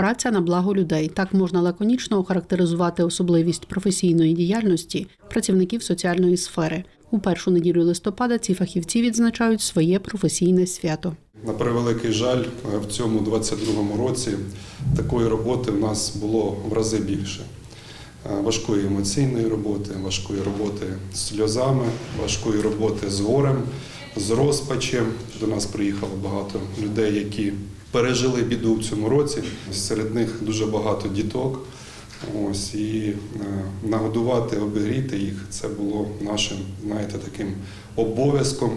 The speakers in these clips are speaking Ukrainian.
Праця на благо людей так можна лаконічно охарактеризувати особливість професійної діяльності працівників соціальної сфери. У першу неділю листопада ці фахівці відзначають своє професійне свято. На превеликий жаль, в цьому 22-му році такої роботи в нас було в рази більше. Е, Важкої емоційної роботи, важкої роботи з сльозами, важкої роботи з горем, з розпачем. До нас приїхало багато людей, які пережили біду в цьому році. Серед них дуже багато діток. Ось і е, нагодувати, обігріти їх це було нашим, знаєте, таким обов'язком,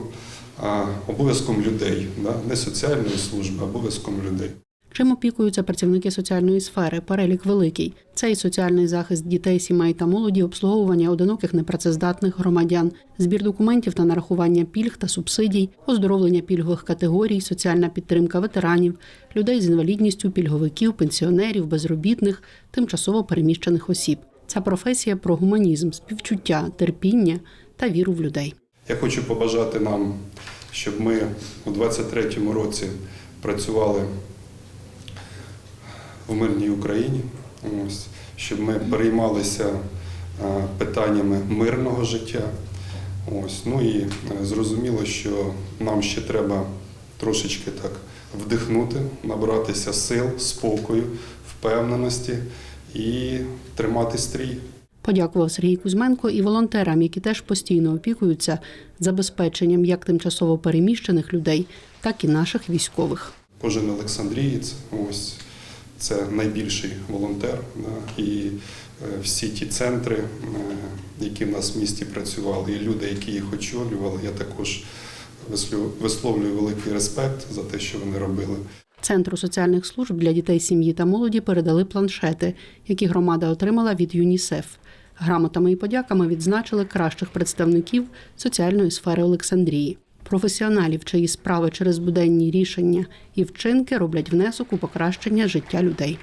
обов'язком людей, не соціальної служби, а обов'язком людей. Чим опікуються працівники соціальної сфери? Перелік великий. Це і соціальний захист дітей, сімей та молоді, обслуговування одиноких непрацездатних громадян, збір документів та нарахування пільг та субсидій, оздоровлення пільгових категорій, соціальна підтримка ветеранів, людей з інвалідністю, пільговиків, пенсіонерів, безробітних, тимчасово переміщених осіб. Ця професія про гуманізм, співчуття, терпіння та віру в людей. Я хочу побажати нам, щоб ми у 23-му році працювали в мирній Україні, ось, щоб ми переймалися питаннями мирного життя. Ось, ну і е, зрозуміло, що нам ще треба трошечки так вдихнути, набратися сил, спокою, впевненості і тримати стрій. Подякував Сергій Кузьменко і волонтерам, які теж постійно опікуються забезпеченням як тимчасово переміщених людей, так і наших військових. Кожен Олександрієць, ось це найбільший волонтер. І е, всі ті центри, е, які в нас в місті працювали, і люди, які їх очолювали, я також висловлюю великий респект за те, що вони робили. Центру соціальних служб для дітей, сім'ї та молоді передали планшети, які громада отримала від ЮНІСЕФ. Грамотами і подяками відзначили кращих представників соціальної сфери Олександрії, професіоналів, чиї справи через буденні рішення і вчинки роблять внесок у покращення життя людей.